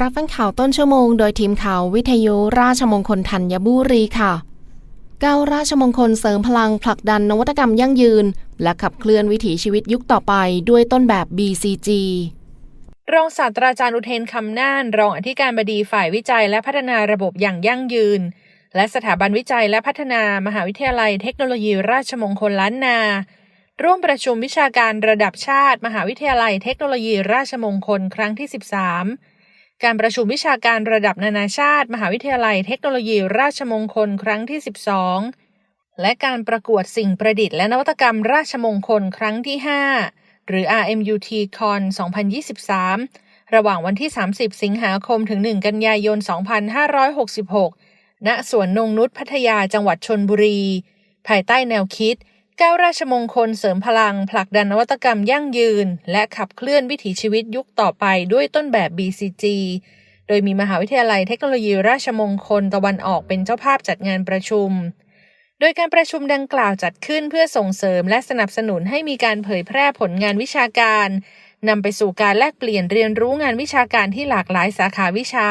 รับฟังข่าวต้นชั่วโมงโดยทีมข่าววิทยุราชมงคลธัญบุรีค่ะก้าวราชมงคลเสริมพลังผลักดันนวัตกรรมยั่งยืน และขับเคลื่อนวิถีชีวิตยุคต่อไปด้วยต้นแบบ BCG รองศาสตราจารย์อุเทนคำน่าน รองอธิการบดีฝ่ายวิจัยและพัฒนาระบบอย่างยั่งยืน และสถาบันวิจัยและพัฒนามหาวิทยาลัยเทคโนโลยีราชมงคลล้านนา ร่วมประชุมวิชาการระดับชาติ มหาวิทยาลัยเทคโนโลยีราชมงคลครั้งที่ 13 การประชุมวิชาการระดับนานาชาติ มหาวิทยาลัยเทคโนโลยีราชมงคลครั้งที่ 12 และการประกวดสิ่งประดิษฐ์และนวัตกรรมราชมงคลครั้งที่ 5 หรือ RMUT Con 2023 ระหว่างวันที่ 30 สิงหาคมถึง 1 กันยายน 2566 ณ สวนนงนุษพัทยาจังหวัดชนบุรี ภายใต้แนวคิด ก้าวราชมงคลเสริมพลัง ผลักดันนวัตกรรมยั่งยืน และขับเคลื่อนวิถีชีวิตยุคต่อไปด้วยต้นแบบ BCG โดยมีมหาวิทยาลัยเทคโนโลยีราชมงคลตะวันออกเป็นเจ้าภาพจัดงานประชุม โดยการประชุมดังกล่าวจัดขึ้นเพื่อส่งเสริมและสนับสนุนให้มีการเผยแพร่ผลงานวิชาการนำไปสู่การแลกเปลี่ยนเรียนรู้งานวิชาการที่หลากหลายสาขาวิชา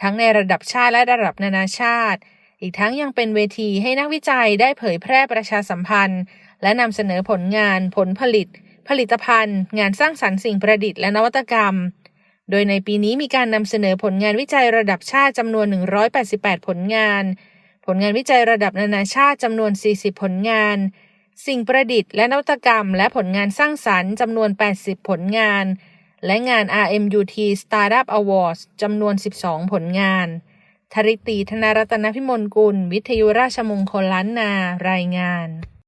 ทั้งในระดับชาติและระดับนานาชาติ อีกทั้งยังเป็นเวทีให้นักวิจัยได้เผยแพร่ประชาสัมพันธ์ และนำเสนอผลงานผลผลิต ผลิตภัณฑ์ งานสร้างสรรค์สิ่งประดิษฐ์และนวัตกรรม โดยในปีนี้มีการนำเสนอผลงานวิจัยระดับชาติจำนวน 188 ผลงาน ผลงานวิจัยระดับนานาชาติจำนวน 40 ผลงาน สิ่งประดิษฐ์และนวัตกรรม และผลงานสร้างสรรค์จำนวน 80 ผลงาน และงาน RMUT Startup Awards จำนวน 12 ผลงาน ธริตีธนารัตนพิมลกุล วิทยุราชมงคลล้านนา รายงาน